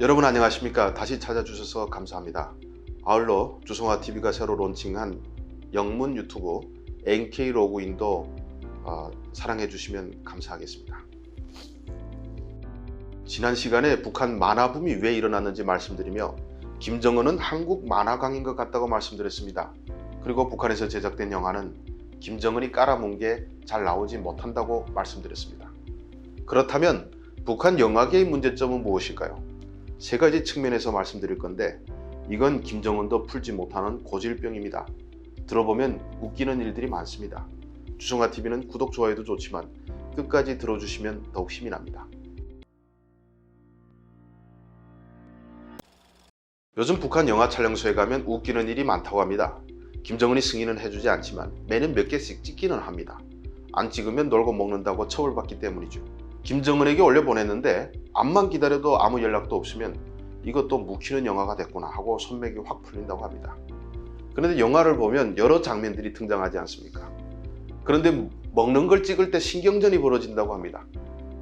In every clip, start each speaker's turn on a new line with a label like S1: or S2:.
S1: 여러분 안녕하십니까? 다시 찾아주셔서 감사합니다. 아울러 주성화 TV가 새로 론칭한 영문 유튜브 NK 로그인도 어, 사랑해 주시면 감사하겠습니다. 지난 시간에 북한 만화붐이 왜 일어났는지 말씀드리며 김정은은 한국 만화광인 것 같다고 말씀드렸습니다. 그리고 북한에서 제작된 영화는 김정은이 깔아몬 게잘 나오지 못한다고 말씀드렸습니다. 그렇다면 북한 영화계의 문제점은 무엇일까요? 세 가지 측면에서 말씀드릴 건데 이건 김정은도 풀지 못하는 고질병입니다. 들어보면 웃기는 일들이 많습니다. 주성아 TV는 구독 좋아요도 좋지만 끝까지 들어주시면 더욱 힘이 납니다. 요즘 북한 영화 촬영소에 가면 웃기는 일이 많다고 합니다. 김정은이 승인은 해주지 않지만 매년 몇 개씩 찍기는 합니다. 안 찍으면 놀고 먹는다고 처벌받기 때문이죠. 김정은에게 올려 보냈는데 암만 기다려도 아무 연락도 없으면 이것도 묵히는 영화가 됐구나 하고 손맥이 확 풀린다고 합니다. 그런데 영화를 보면 여러 장면들이 등장하지 않습니까? 그런데 먹는 걸 찍을 때 신경전이 벌어진다고 합니다.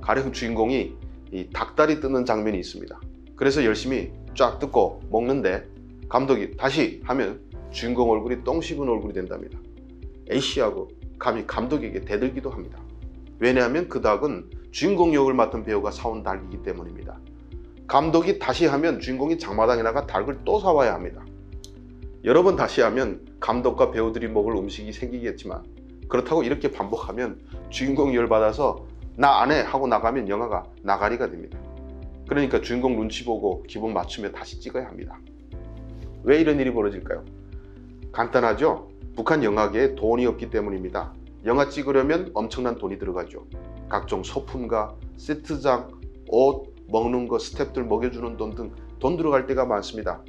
S1: 가령 주인공이 이 닭다리 뜯는 장면이 있습니다. 그래서 열심히 쫙 뜯고 먹는데 감독이 다시 하면 주인공 얼굴이 똥 씹은 얼굴이 된답니다. A씨하고 감히 감독에게 대들기도 합니다. 왜냐하면 그 닭은 주인공 역을 맡은 배우가 사온 닭이기 때문입니다. 감독이 다시 하면 주인공이 장마당에 나가 닭을 또 사와야 합니다. 여러 번 다시 하면 감독과 배우들이 먹을 음식이 생기겠지만 그렇다고 이렇게 반복하면 주인공이 열받아서 나 안 해 하고 나가면 영화가 나가리가 됩니다. 그러니까 주인공 눈치 보고 기분 맞추며 다시 찍어야 합니다. 왜 이런 일이 벌어질까요? 간단하죠? 북한 영화계에 돈이 없기 때문입니다. 영화 찍으려면 엄청난 돈이 들어가죠. 각종 소품과 세트장, 옷, 먹는 거, 스탭들 먹여주는 돈 등 돈 들어갈 때가 많습니다.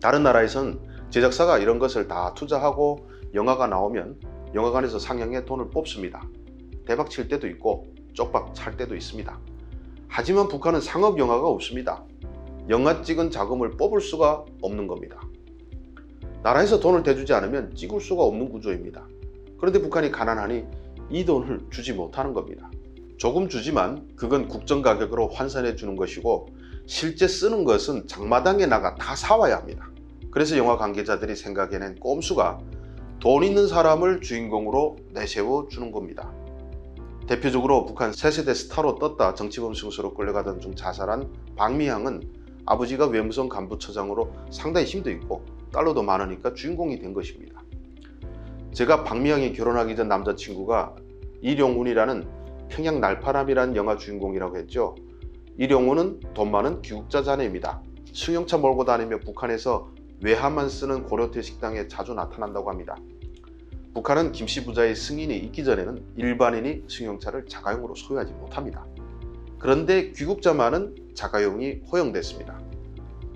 S1: 다른 나라에선 제작사가 이런 것을 다 투자하고 영화가 나오면 영화관에서 상영에 돈을 뽑습니다. 대박 칠 때도 있고 쪽박 찰 때도 있습니다. 하지만 북한은 상업 영화가 없습니다. 영화 찍은 자금을 뽑을 수가 없는 겁니다. 나라에서 돈을 대주지 않으면 찍을 수가 없는 구조입니다. 그런데 북한이 가난하니 이 돈을 주지 못하는 겁니다. 조금 주지만 그건 국정 가격으로 환산해 주는 것이고 실제 쓰는 것은 장마당에 나가 다 사와야 합니다. 그래서 영화 관계자들이 생각해낸 꼼수가 돈 있는 사람을 주인공으로 내세워 주는 겁니다. 대표적으로 북한 새세대 스타로 떴다 정치범 승수로 끌려가던 중 자살한 박미향은 아버지가 외무성 간부처장으로 상당히 힘도 있고 달러도 많으니까 주인공이 된 것입니다. 제가 박미향이 결혼하기 전 남자친구가 이룡훈이라는 평양 날파람이라는 영화 주인공이라고 했죠. 이룡훈은 돈 많은 귀국자 자네입니다. 승용차 몰고 다니며 북한에서 외화만 쓰는 고려태 식당에 자주 나타난다고 합니다. 북한은 김씨 부자의 승인이 있기 전에는 일반인이 승용차를 자가용으로 소유하지 못합니다. 그런데 귀국자만은 자가용이 허용됐습니다.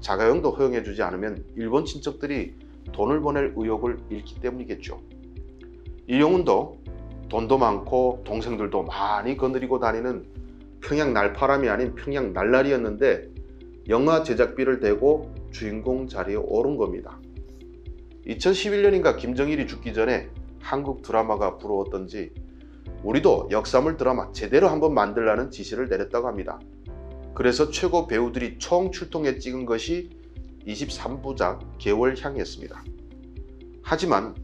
S1: 자가용도 허용해주지 않으면 일본 친척들이 돈을 보낼 의욕을 잃기 때문이겠죠. 이용훈도 돈도 많고 동생들도 많이 거느리고 다니는 평양 날파람이 아닌 평양 날라리였는데 영화 제작비를 대고 주인공 자리에 오른 겁니다. 2011년인가 김정일이 죽기 전에 한국 드라마가 부러웠던지 우리도 역사물 드라마 제대로 한번 만들라는 지시를 내렸다고 합니다. 그래서 최고 배우들이 총 출동해 찍은 것이 23부작 개월향이었습니다. 하지만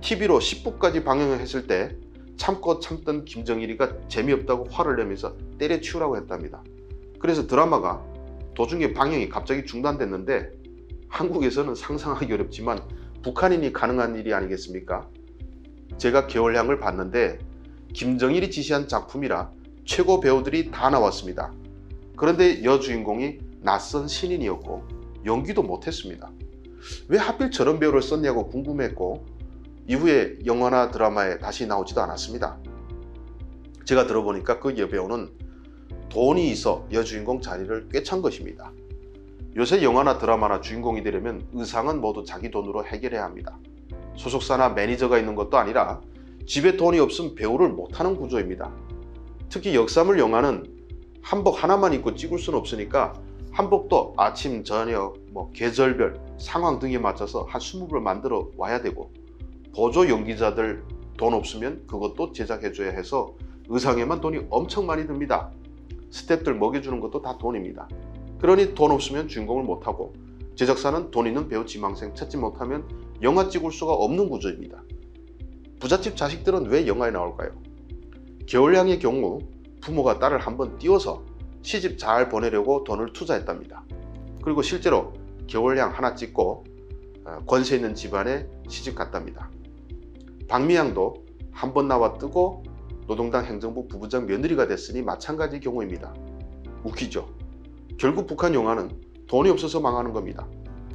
S1: TV로 10부까지 방영을 했을 때 참고 참던 김정일이가 재미없다고 화를 내면서 때려치우라고 했답니다. 그래서 드라마가 도중에 방영이 갑자기 중단됐는데 한국에서는 상상하기 어렵지만 북한인이 가능한 일이 아니겠습니까? 제가 개월량을 봤는데 김정일이 지시한 작품이라 최고 배우들이 다 나왔습니다. 그런데 여주인공이 낯선 신인이었고 연기도 못했습니다. 왜 하필 저런 배우를 썼냐고 궁금했고 이후에 영화나 드라마에 다시 나오지도 않았습니다. 제가 들어보니까 그 여배우는 돈이 있어 여주인공 자리를 꿰찬 것입니다. 요새 영화나 드라마나 주인공이 되려면 의상은 모두 자기 돈으로 해결해야 합니다. 소속사나 매니저가 있는 것도 아니라 집에 돈이 없으면 배우를 못하는 구조입니다. 특히 역사물 영화는 한복 하나만 입고 찍을 수는 없으니까 한복도 아침, 저녁, 뭐 계절별, 상황 등에 맞춰서 한 20벌 만들어 와야 되고 보조 연기자들 돈 없으면 그것도 제작해줘야 해서 의상에만 돈이 엄청 많이 듭니다. 스탭들 먹여주는 것도 다 돈입니다. 그러니 돈 없으면 주인공을 못하고 제작사는 돈 있는 배우 지망생 찾지 못하면 영화 찍을 수가 없는 구조입니다. 부잣집 자식들은 왜 영화에 나올까요? 겨울양의 경우 부모가 딸을 한번 띄워서 시집 잘 보내려고 돈을 투자했답니다. 그리고 실제로 겨울양 하나 찍고 어, 권세 있는 집안에 시집 갔답니다. 박미양도 한 번 나와 뜨고 노동당 행정부 부부장 며느리가 됐으니 마찬가지 경우입니다. 웃기죠? 결국 북한 영화는 돈이 없어서 망하는 겁니다.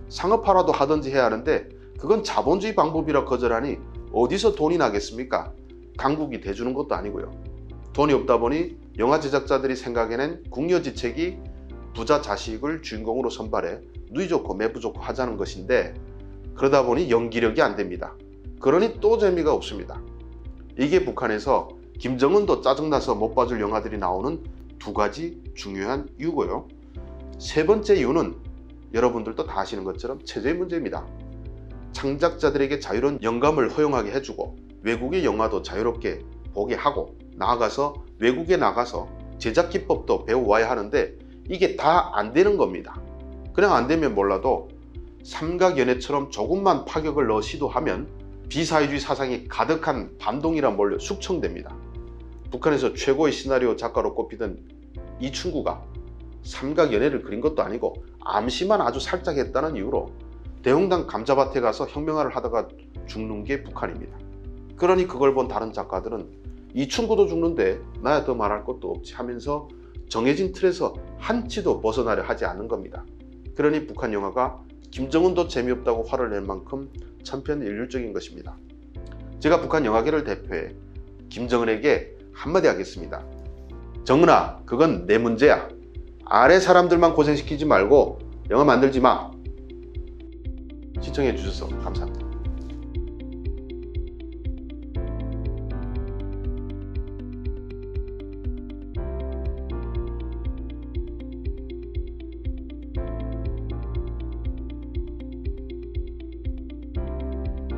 S1: 상업화라도 하든지 해야 하는데 그건 자본주의 방법이라 거절하니 어디서 돈이 나겠습니까? 강국이 대주는 것도 아니고요. 돈이 없다 보니 영화 제작자들이 생각해낸 궁여지책이 부자 자식을 주인공으로 선발해 누이 좋고 매부 좋고 하자는 것인데 그러다 보니 연기력이 안 됩니다. 그러니 또 재미가 없습니다. 이게 북한에서 김정은도 짜증나서 못 봐줄 영화들이 나오는 두 가지 중요한 이유고요. 세 번째 이유는 여러분들도 다 아시는 것처럼 체제의 문제입니다. 창작자들에게 자유로운 영감을 허용하게 해주고 외국의 영화도 자유롭게 보게 하고 나아가서 외국에 나가서 제작 기법도 배워와야 하는데 이게 다 안 되는 겁니다. 그냥 안 되면 몰라도 삼각연애처럼 조금만 파격을 넣어 시도하면 비사회주의 사상이 가득한 반동이란 몰려 숙청됩니다. 북한에서 최고의 시나리오 작가로 꼽히던 이 친구가 삼각 연애를 그린 것도 아니고 암시만 아주 살짝 했다는 이유로 대홍당 감자밭에 가서 혁명화를 하다가 죽는 게 북한입니다. 그러니 그걸 본 다른 작가들은 이 친구도 죽는데 나야 더 말할 것도 없지 하면서 정해진 틀에서 한치도 벗어나려 하지 않는 겁니다. 그러니 북한 영화가 김정은도 재미없다고 화를 낼 만큼 천편일률적인 것입니다. 제가 북한 영화계를 대표해 김정은에게 한마디 하겠습니다. 정은아, 그건 내 문제야. 아래 사람들만 고생시키지 말고 영화 만들지 마. 시청해 주셔서 감사합니다.